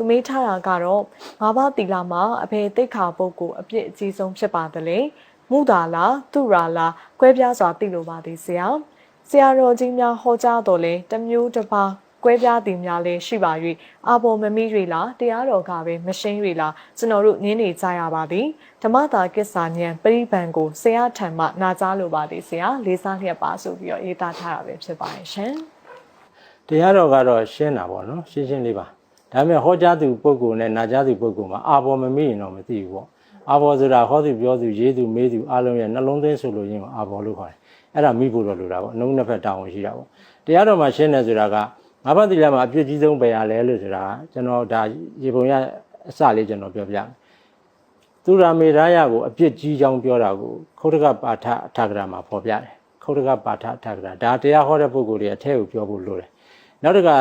သူမေးထားတာကတော့ငါးပါးတီလာမှာအဖေတိတ်ခါပုတ်ကိုအပြစ်အကြီးဆုံးဖြစ်ပါတယ်လေမူတာလားသူရာလားကွဲပြားစွာသိလိုပါသည်ဆရာဆရာတော်ကြီးများဟောကြားတော်လဲတစ်မျိုးတစ်ပါးကွဲပြားသည်များလည်းရှိပါ၍အာဘော်မမိတွေလားတရားတော်ကပဲမရှင်းတွေလားကျွန်တော်တို့နင်းနေကြရပါသည်ဓမ္မတာကိစ္ဆာညံပရိပန်ကိုဆရာထံမှနာကြားလိုပါသည်ဆရာလေးစားလျက်ပါဆိုပြီးတော့ရေးသားထားတာပဲဖြစ်ပါတယ်ရှင်တရားတော်ကတော့ရှင်းတာပေါ့နော်ရှင်းရှင်းလေးပါ ဒါပေမဲ့ဟောကြားသူပုဂ္ဂိုလ်နဲ့နာကြားသူပုဂ္ဂိုလ်မှာအာဘောမမိရင်တော့မသိဘူးပေါ့အာဘောဆိုတာဟောသူပြောသူရေးသူမေးသူအားလုံးရဲ့နှလုံးသွင်းဆိုလို့ရင်းအာဘောလို့ခေါ်တယ်အဲ့ဒါမိဖို့တော့လိုတာပေါ့နှုံးနှစ်ဖက်တောင်းဝင်ရှိတာပေါ့တရားတော်မှာရှင်းတယ်ဆိုတာကငါးပါးသီလမှာအပြည့်ကြီးဆုံးပဲရလဲလို့ဆိုတာကကျွန်တော်ဒါရေပုံရအစလေးကျွန်တော်ပြောပြမယ်သူရာမေရာယကိုအပြစ်ကြီးကြောင်းပြောတာကိုခௌတကပါဋအထာဂရမှာဖော်ပြတယ်ခௌတကပါဋအထာဂရဒါတရားဟောတဲ့ပုဂ္ဂိုလ်တွေအထက်ကိုပြောဖို့လိုတယ်နောက်တစ်ခါ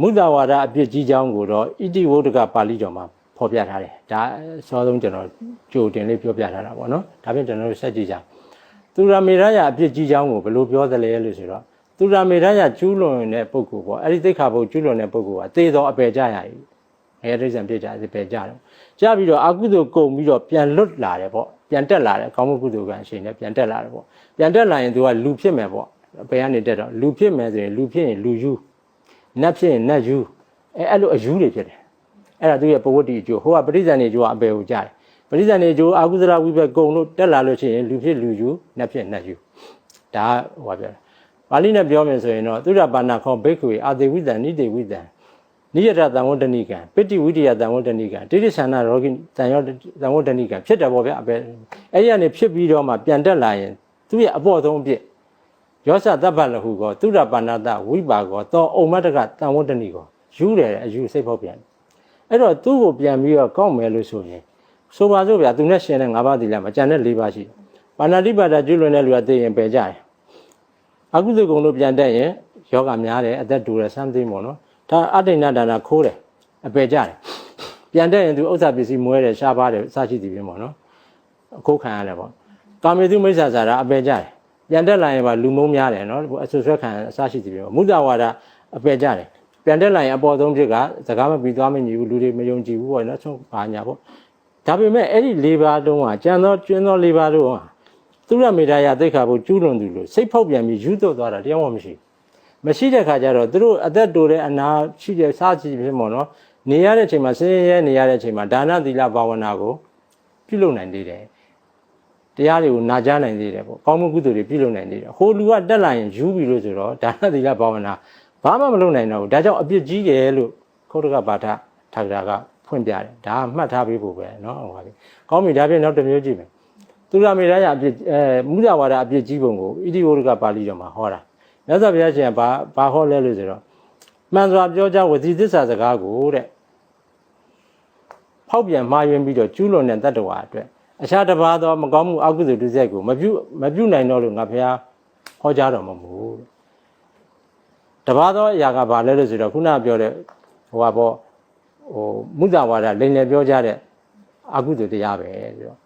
မုဒ္ဒဝါဒအပြစ်ကြီးကြောင်းကိုတော့ဣတိဝုဒ္ဒကပါဠိတော်မှာဖော်ပြထားတယ်ဒါအစောဆုံးကျွန်တော်ကြိုတင်လေးပြောပြထားတာပေါ့နော်ဒါဖြင့်ကျွန်တော်တို့ဆက်ကြည့်ကြသူရာမေရာယအပြစ်ကြီးကြောင်းကိုဘယ်လိုပြောသလဲလို့ဆိုတော့သူရာမေရာယကျူးလွန်တဲ့ပုဂ္ဂိုလ်ပေါ့အဲ့ဒီသိက္ခာပုဒ်ကျူးလွန်တဲ့ပုဂ္ဂိုလ်ကသေတော်အပယ်ကြရည်ငယ်ဒိဋ္ဌံပြစ်ကြအပယ်ကြတယ်ကြပြီးတော့အကုသိုလ်ကုန်ပြီးတော့ပြန်လွတ်လာတယ်ပေါ့ပြန်တက်လာတယ်ကောင်းမှုကုသိုလ်ကံရှင်နဲ့ပြန်တက်လာတယ်ပေါ့ပြန်တက်လာရင်သူကလူဖြစ်မယ်ပေါ့အပယ်ကနေတက်တော့လူဖြစ်မယ်ဆိုရင်လူဖြစ်ရင်လူယူ နတ်ဖြစ်ရင်နတ်ယူအဲအဲ့လိုအယူတွေဖြစ်တယ်အဲ့ဒါသူရဲ့ပဝတ္တိအကျိုးဟိုကပရိစ္ဆန်နေအကျိုးကအပယ်ကိုကြတယ်ပရိစ္ဆန်နေအကျိုးအာကုသလဝိဘက်ကုံလို့တက်လာလို့ရှိရင်လူဖြစ်လူယူနတ်ဖြစ်နတ်ယူဒါဟိုပါပြောတယ်ပါဠိနဲ့ပြောမယ်ဆိုရင်တော့သုဒ္ဓပါဏခောဘိက္ခွေအာတိဝိတံနိတိဝိတံနိယတတံဝတ္တနိကံပိဋိဝိတယတံဝတ္တနိကံတိတိသန္နရောဂိတံယောတံဝတ္တနိကံဖြစ်တယ်ပေါ့ဗျာအပဲအဲ့ဒီကနေဖြစ်ပြီးတော့မှပြန်တက်လာရင်သူရဲ့အပေါ်ဆုံးအဖြစ် ယောသတပ္ပလဟုကောသုဒ္ဓပါဏတဝိပါကောသောဩမတကတံဝတ္တနိကောယူတယ်အယူစိတ်ဖောက်ပြန်အဲ့တော့သူ့ကိုပြန်ပြီးတော့ကောက်မယ်လို့ဆိုရင်ဆိုပါစို့ဗျာသူနဲ့ရှင်တဲ့၅ပါးသီလမှာကျန်တဲ့၄ပါးရှိတယ်ပါဏာတိပါဒကျွလွန်တဲ့လူကသိရင်ပယ်ကြတယ်အကုသိုလ်ကုံလို့ပြန်တက်ရင်ယောဂများတယ်အသက်တူတယ် something ပေါ့နော်ဒါအတ္တိဏဒါနာခိုးတယ်အပယ်ကြတယ်ပြန်တက်ရင်သူဥစ္စာပစ္စည်းမွဲတယ်ရှားပါတယ်စရှိသည်ပြင်ပေါ့နော်အခိုးခံရတယ်ပေါ့ကာမေတုမိစ္ဆာစာရာအပယ်ကြတယ် ပြန်တက်လာရင်ပါလူမုံများတယ်နော်အဆွဆွဲခံအစရှိသည်ပြင်ပေါ့မုဒ္ဒဝါဒအပယ်ကြတယ်ပြန်တက်လာရင်အပေါ်ဆုံးဖြစ်ကစကားမပြီးသွားမညီဘူးလူတွေမယုံကြည်ဘူးပေါ့နော်ဆုံးပါညာပေါ့ဒါပေမဲ့အဲ့ဒီ၄ပါးတုံးကကျန်သောကျွန်းသော၄ပါးတို့ဟာသူရမေတ္တာရသိက္ခာဘုကျူးလွန်သူလို့စိတ်ဖောက်ပြန်ပြီးယူသွတ်သွားတာတရားမှမရှိဘူးမရှိတဲ့ခါကျတော့သူတို့အသက်တိုတဲ့အနာရှိတဲ့စားချီဖြစ်မို့နော်နေရတဲ့အချိန်မှာဆင်းရဲနေရတဲ့အချိန်မှာဒါနသီလဘာဝနာကိုပြုလုပ်နိုင်သေးတယ် တရားတွေကိုနာကြားနိုင်သေးတယ်ပေါ့ကောင်းမှုကုသိုလ်တွေပြုလုပ်နိုင်သေးတယ်ဟိုလူကတက်လာရင်ယူပြီလို့ဆိုတော့ဒါနသီလဘာဝနာဘာမှမလုပ်နိုင်တော့ဘူးဒါကြောင့်အပြစ်ကြီးတယ်လို့ခေါတကပါဋထာဂရာကဖွင့်ပြတယ်ဒါကမှတ်ထားပေးဖို့ပဲเนาะဟိုပါပြီကောင်းပြီဒါဖြင့်နောက်တစ်မျိုးကြည့်မယ်သူရမေရရအပြစ်အဲမုဒဝါဒအပြစ်ကြီးပုံကိုဣတိဝရကပါဠိတော်မှာဟောတာမြတ်စွာဘုရားရှင်ကဘာဘာဟောလဲလို့ဆိုတော့မှန်စွာပြောကြဝစီသစ္စာစကားကိုတဲ့ဖောက်ပြန်မှားယွင်းပြီးတော့ကျူးလွန်တဲ့တတ္တဝါအတွက် အခြားတစ်ပါးသောမကောင်းမှုအကုသိုလ်ဒုစရိုက်ကိုမပြုမပြုနိုင်တော့လို့ငါဘုရားဟောကြားတော်မှာမဟုတ်တဲ့တပါးသောအရာကဘာလဲလို့ဆိုတော့ခုနပြောတဲ့ဟိုပါပေါ့ဟိုမုဒ္ဒဝါဒလိန်လည်းပြောကြတဲ့အကုသိုလ်တရားပဲဆိုတော့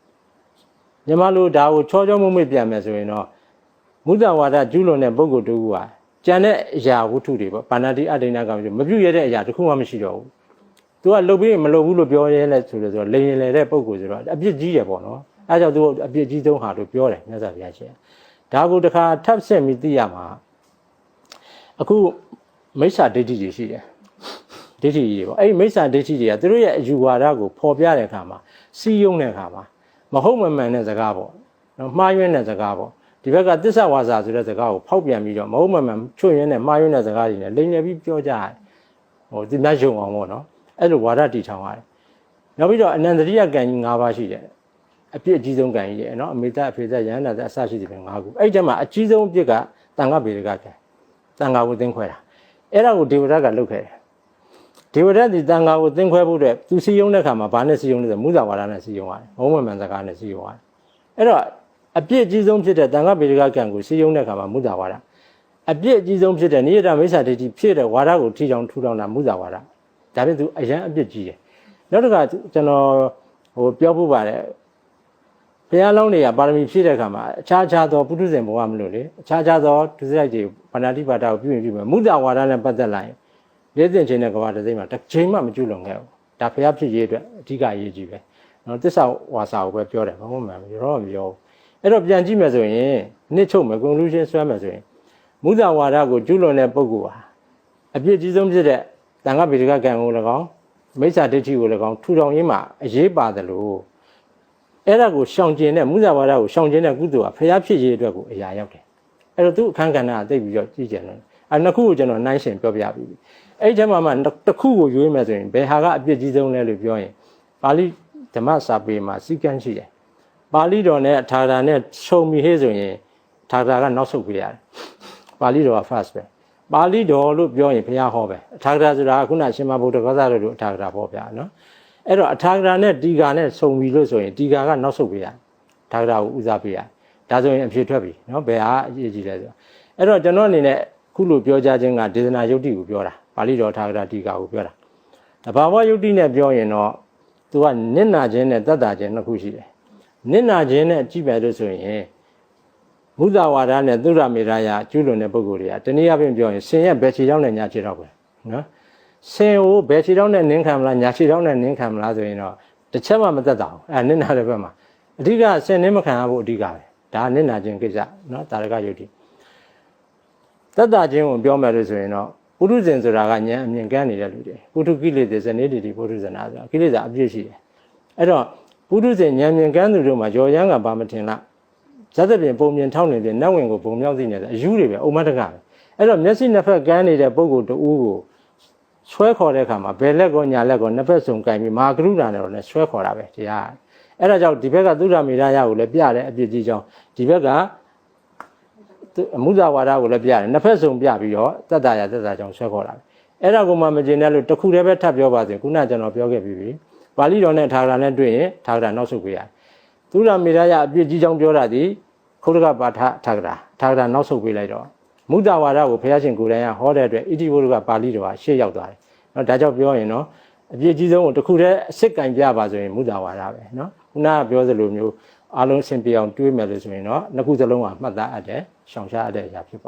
ညီမတို့ဒါကိုချောချောမွေ့မွေ့ပြန်မယ်ဆိုရင်တော့မုဒ္ဒဝါဒကျူးလွန်တဲ့ပုဂ္ဂိုလ်တူကကြံတဲ့အရာဝတ္ထုတွေပေါ့ဗန္ဒတိအတ္တိနာကမျိုးမပြုတ်ရတဲ့အရာတစ်ခုမှမရှိတော့ဘူး။ तू ကလှုပ်ပြီးမလှုပ်ဘူးလို့ပြောရဲလဲဆိုလို့ဆိုတော့လိန်ရင်လေတဲ့ပုဂ္ဂိုလ်ဆိုတော့အပြစ်ကြီးတယ်ပေါ့နော်။အဲဒါကြောင့် तू အပြစ်ကြီးဆုံးဟာလို့ပြောတယ်မြတ်စွာဘုရားရှင်။ဒါကိုတခါထပ်ဆက်ပြီးသိရမှာအခုမိစ္ဆာဒိဋ္ဌိတွေရှိတယ်။ဒိဋ္ဌိတွေပေါ့။အဲ့ဒီမိစ္ဆာဒိဋ္ဌိတွေကသူတို့ရဲ့အယူဝါဒကိုဖော်ပြတဲ့အခါမှာစီးယုံတဲ့အခါမှာမဟုတ်မမှန်တဲ့စကားပေါ့။နော်မှားယွင်းတဲ့စကားပေါ့။ဒီဘက်ကသစ္စာဝါစာဆိုတဲ့စကားကိုဖောက်ပြန်ပြီးတော့မဟုတ်မမှန်ချွတ်ရင်းနဲ့မှားယွင်းတဲ့စကားတွေနဲ့လိန်လည်ပြီးပြောကြတယ်ဟိုဒီမြတ်ယုံအောင်ပေါ့နော် အဲ့လိုဝါဒတီထောင်ရတယ်နောက်ပြီးတော့အနန္တရိယကံကြီး၅ပါးရှိတယ်အပြစ်အကြီးဆုံးကံကြီးတယ်နော်အမေတ္တအဖေတ္တယန္တာအစရှိတယ်ပဲ၅ခုအဲ့ဒီမှာအကြီးဆုံးအပြစ်ကတန်ခဗေဒကကံတန်ခါကိုသင်ခွဲတာအဲ့ဒါကိုဒေဝရတ်ကလုပ်ခဲ့တယ်ဒေဝရတ်ဒီတန်ခါကိုသင်ခွဲဖို့အတွက်သူစီယုံတဲ့ခါမှာဘာနဲ့စီယုံလဲဆိုမူဇာဝါဒနဲ့စီယုံရတယ်ဘုံမမှန်စကားနဲ့စီယုံရတယ်အဲ့တော့အပြစ်အကြီးဆုံးဖြစ်တဲ့တန်ခဗေဒကကံကိုစီယုံတဲ့ခါမှာမူဇာဝါဒအပြစ်အကြီးဆုံးဖြစ်တဲ့နိယတမိစ္ဆာဒိဋ္ဌိဖြစ်တဲ့ဝါဒကိုထိချောင်ထူထောင်တာမူဇာဝါဒ ဒါပြင်သူအရန်အပြစ်ကြီးတယ်နောက်တစ်ခါကျွန်တော်ဟိုပြောဖို့ပါတယ်ဘုရားလုံးတွေကပါရမီဖြည့်တဲ့အခါမှာအခြားခြားသောပုထုဇဉ်ဘဝမလို့လေအခြားခြားသောဒုစရိုက်တွေဗန္ဒတိပါဒကိုပြုရင်ပြုမယ်မုဒ္ဒဝါဒနဲ့ပတ်သက်လာရင်လေးစင်ချင်းတဲ့ကဘာတစ်စိမ့်မှာတစ်ချိန်မှမကျွလွန်ခဲ့ဘူးဒါဖျားဖြစ်ရေးအတွက်အဓိကအရေးကြီးပဲနော်တစ္ဆဝါစာကိုပဲပြောတယ်ဘာမှမမှန်ဘူးရောတော့မပြောဘူးအဲ့တော့ပြန်ကြည့်မယ်ဆိုရင်နှစ်ချုပ်မယ် conclusion ဆွဲမယ်ဆိုရင်မုဒ္ဒဝါဒကိုကျူးလွန်တဲ့ပုဂ္ဂိုလ်ဟာအပြစ်ကြီးဆုံးဖြစ်တဲ့ တန်ခါဗေဒကကံကို၎င်းမိစ္ဆာဒိဋ္ဌိကို၎င်းထူထောင်ရင်းမှာအရေးပါတယ်လို့အဲ့ဒါကိုရှောင်ကျင်တဲ့မုဇ္ဇဝါဒကိုရှောင်ကျင်တဲ့ကုသိုလ်ကဖျားဖြစ်ရေးအတွက်ကိုအရာရောက်တယ်အဲ့တော့သူအခန်းကဏ္ဍကသိပြီးတော့ကြည့်ကြတယ်အဲ့နှစ်ခုကိုကျွန်တော်နှိုင်းရှင်ပြောပြပြီးပြီအဲ့ဒီထဲမှာမှတစ်ခုကိုရွေးမယ်ဆိုရင်ဘယ်ဟာကအပြစ်ကြီးဆုံးလဲလို့ပြောရင်ပါဠိဓမ္မစာပေမှာစီကံရှိတယ်ပါဠိတော်နဲ့ထာဂရာနဲ့ခြုံပြီးဟေးဆိုရင်ထာဂရာကနောက်ဆုတ်ပြရတယ်ပါဠိတော်က first ပဲ ပါဠိတော်လို့ပြောရင်ဘုရားဟောပဲအထာဂရဆိုတာခုနရှင်မဘုဒ္ဓဂောသတို့လိုအထာဂရဟောပြနော်အဲ့တော့အထာဂရနဲ့ဒီဃာနဲ့စုံပြီလို့ဆိုရင်ဒီဃာကနောက်ဆုတ်ပေးရထာဂရကိုဦးစားပေးရဒါဆိုရင်အဖြစ်ထွက်ပြီနော်ဘယ်ဟာအရေးကြီးလဲဆိုတော့အဲ့တော့ကျွန်တော်အနေနဲ့ခုလိုပြောကြခြင်းကဒေသနာယုတ်တိကိုပြောတာပါဠိတော်ထာဂရဒီဃာကိုပြောတာတဘာဝယုတ်တိနဲ့ပြောရင်တော့သူကနစ်နာခြင်းနဲ့တတ်တာခြင်းနှစ်ခုရှိတယ်နစ်နာခြင်းနဲ့ကြည့်မယ်လို့ဆိုရင် မုဒ္ဒဝါဒနဲ့သုရမေရယကျူးလွန်တဲ့ပုဂ္ဂိုလ်တွေကတနည်းအားဖြင့်ပြောရင်ဆင်ရဲ့ဘယ်ခြေထောက်နဲ့ညာခြေထောက်ပဲနော်ဆင်ကိုဘယ်ခြေထောက်နဲ့နင်းခံမလားညာခြေထောက်နဲ့နင်းခံမလားဆိုရင်တော့တစ်ချက်မှမသက်တာဘူးအဲနင်းနာတဲ့ဘက်မှာအဓိကဆင်နင်းမခံရဖို့အဓိကပဲဒါနင်းနာခြင်းကိစ္စနော်တာရကယုတ်တိသက်တာခြင်းကိုပြောမယ်လို့ဆိုရင်တော့ပုထုဇဉ်ဆိုတာကဉာဏ်အမြင်ကန်းနေတဲ့လူတွေပုထုကိလေသာဇနေတိတိပုထုဇနာဆိုတာကိလေသာအပြည့်ရှိတယ်အဲ့တော့ပုထုဇဉ်ဉာဏ်မြင်ကန်းသူတို့မှာရော်ရမ်းကဘာမထင်လား ဇတ်သဖြင့်ပုံမြင်ထောက်နေပြင်နတ်ဝင်ကိုဘုံမြောက်သိနေတယ်အယူတွေပဲအုံမတကပဲအဲ့တော့မျက်စိနှစ်ဖက်ကန်းနေတဲ့ပုံကိုတူကိုဆွဲခေါ်တဲ့အခါမှာဘယ်လက်ကောညာလက်ကောနှစ်ဖက်စုံကင်ပြီးမဟာကရုဏာနဲ့တော့လည်းဆွဲခေါ်တာပဲတရားအဲ့ဒါကြောင့်ဒီဘက်ကသုဒ္ဓမေရယကိုလည်းပြတယ်အပြစ်ကြီးကြောင်းဒီဘက်ကမုဒ္ဒဝါဒကိုလည်းပြတယ်နှစ်ဖက်စုံပြပြီးတော့တတ္တရာတတ္တကြောင့်ဆွဲခေါ်တာပဲအဲ့ဒါကိုမှမကျင်တဲ့လို့တစ်ခုတည်းပဲထပ်ပြောပါစေခုနကကျွန်တော်ပြောခဲ့ပြီးပြီပါဠိတော်နဲ့ထာဂရနဲ့တွေ့ရင်ထာဂရနောက်ဆုတ်ပေးရတယ် သုဒ္ဓမေရယအပြစ်ကြီးကြောင်းပြောတာဒီခုဒကပါဌထာဂရထာဂရနောက်ဆုတ်ပေးလိုက်တော့မုဒ္ဒဝါဒကိုဘုရားရှင်ကိုယ်တိုင်ကဟောတဲ့အတွက်ဣတိဝုဒ္ဓကပါဠိတော်ကရှေ့ရောက်သွားတယ်။နော်ဒါကြောင့်ပြောရင်နော်အပြည့်ကြီးဆုံးကိုတစ်ခုတည်းအစ်စ်ကင်ပြပါဆိုရင်မုဒ္ဒဝါဒပဲနော်။ခုနကပြောသလိုမျိုးအလုံးစင်ပြအောင်တွေးမယ်လို့ဆိုရင်တော့နှစ်ခုစလုံးကမှတ်သားအပ်တယ်၊ရှောင်ရှားအပ်တဲ့အရာဖြစ်ပါတယ်